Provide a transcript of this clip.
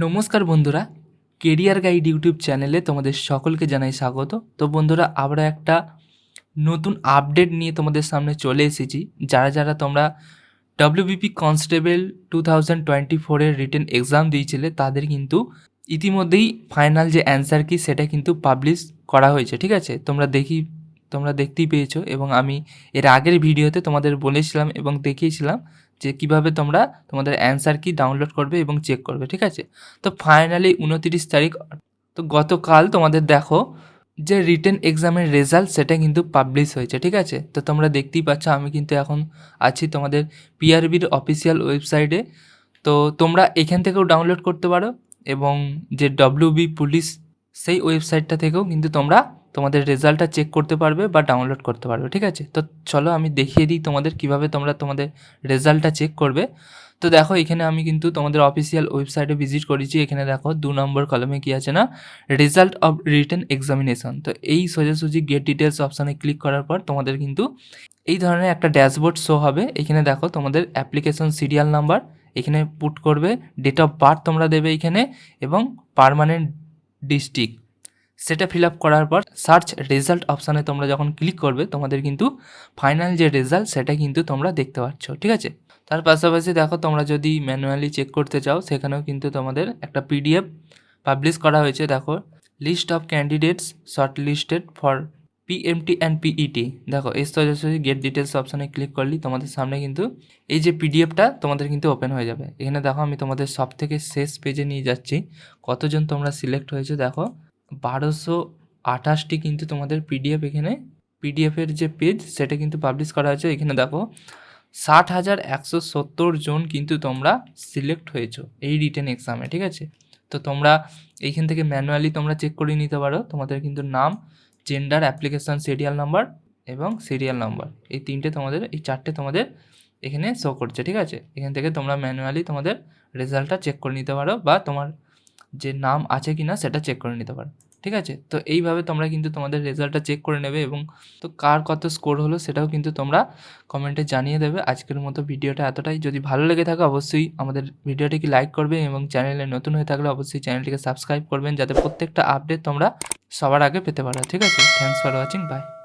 নমস্কার বন্ধুরা, career guide YouTube চ্যানেলে তোমাদের সকলকে জানাই স্বাগত। তো বন্ধুরা, আমরা একটা নতুন আপডেট নিয়ে তোমাদের সামনে চলে এসেছি। যারা যারা তোমরা WBP constable two thousand twenty ফোরের রিটেন এক্সাম দিয়েছিলে, তাদের কিন্তু ইতিমধ্যেই ফাইনাল যে অ্যান্সার কি, সেটা কিন্তু পাবলিশ করা হয়েছে, ঠিক আছে? তোমরা দেখি, তোমরা দেখতেই পেয়েছ এবং আমি এর আগের ভিডিওতে তোমাদের বলেছিলাম এবং দেখিয়েছিলাম যে কীভাবে তোমরা তোমাদের অ্যান্সার কি ডাউনলোড করবে এবং চেক করবে, ঠিক আছে? তো ফাইনালি উনতিরিশ তারিখ, তো গতকাল তোমাদের দেখো যে রিটেন এক্সামের রেজাল্ট সেটা কিন্তু পাবলিশ হয়েছে, ঠিক আছে? তো তোমরা দেখতেই পাচ্ছ, আমি কিন্তু এখন আছি তোমাদের পিআরবির অফিসিয়াল ওয়েবসাইটে তো তোমরা এখান থেকেও ডাউনলোড করতে পারো এবং যে ডব্লিউবি পুলিশ সেই ওয়েবসাইটটা থেকেও কিন্তু তোমরা তোমাদের রেজাল্টটা চেক করতে পারবে বা ডাউনলোড করতে পারবে, ঠিক আছে? তো চলো আমি দেখিয়ে দিই তোমাদের কীভাবে তোমরা তোমাদের রেজাল্টটা চেক করবে। তো দেখো, এখানে আমি কিন্তু তোমাদের অফিসিয়াল ওয়েবসাইটে ভিজিট করেছি। এখানে দেখো, দু নম্বর কলমে কি আছে না? রেজাল্ট অফ রিটেন এক্সামিনেশন তো এই সোজাসুজি গেট ডিটেলস অপশানে ক্লিক করার পর তোমাদের কিন্তু এই ধরনের একটা ড্যাশবোর্ড শো হবে। এখানে দেখো, তোমাদের অ্যাপ্লিকেশন সিরিয়াল নাম্বার এখানে পুট করবে ডেট অফ বার্থ তোমরা দেবে এখানে, এবং পারমানেন্ট ডিস্ট্রিক্ট সেটা ফিল আপ করার পর সার্চ রেজাল্ট অপশানে তোমরা যখন ক্লিক করবে, তোমাদের কিন্তু ফাইনাল যে রেজাল্ট সেটা কিন্তু তোমরা দেখতে পাচ্ছ, ঠিক আছে? তার পাশাপাশি দেখো তোমরা যদি ম্যানুয়ালি চেক করতে চাও, সেখানেও কিন্তু তোমাদের একটা পিডিএফ পাবলিশ করা হয়েছে। দেখো list of candidates short listed for PMT and PET দেখো, এই সোজাসুজি গেট ডিটেলস অপশানে ক্লিক করলি, তোমাদের সামনে কিন্তু এই যে পিডিএফটা তোমাদের কিন্তু ওপেন হয়ে যাবে। এখানে দেখো, আমি তোমাদের সব থেকে শেষ পেজে নিয়ে যাচ্ছি। কতজন তোমরা সিলেক্ট হয়েছে, দেখো। বারোশো আঠাশটি কিন্তু তোমাদের পিডিএফ এখানে। পিডিএফের যে পেজ সেটা কিন্তু পাবলিশ করা হয়েছে। এখানে দেখো, ষাট হাজার একশো সত্তর জন কিন্তু তোমরা সিলেক্ট হয়েছো এই রিটেন এক্সামে ঠিক আছে? তো তোমরা এইখান থেকে ম্যানুয়ালি তোমরা চেক করে নিতে পারো। তোমাদের কিন্তু নাম জেন্ডার অ্যাপ্লিকেশান সিরিয়াল নাম্বার এবং সিরিয়াল নাম্বার এই তিনটে তোমাদের, এই চারটে তোমাদের এখানে শো করছে, ঠিক আছে? এখান থেকে তোমরা ম্যানুয়ালি তোমাদের রেজাল্টটা চেক করে নিতে পারো বা তোমার যে নাম আছে কি না সেটা চেক করে নিতে পারো, ঠিক আছে? তো এইভাবে তোমরা কিন্তু তোমাদের রেজাল্টটা চেক করে নেবে এবং তো কার কত স্কোর হলো সেটাও কিন্তু তোমরা কমেন্টে জানিয়ে দেবে। আজকের মতো ভিডিওটা এতটাই। যদি ভালো লেগে থাকে অবশ্যই আমাদের ভিডিওটিকে লাইক করবে এবং চ্যানেলে নতুন হয়ে থাকলে অবশ্যই চ্যানেলটিকে সাবস্ক্রাইব করবেন যাতে প্রত্যেকটা আপডেট তোমরা সবার আগে পেতে পারো, ঠিক আছে? Thanks for watching by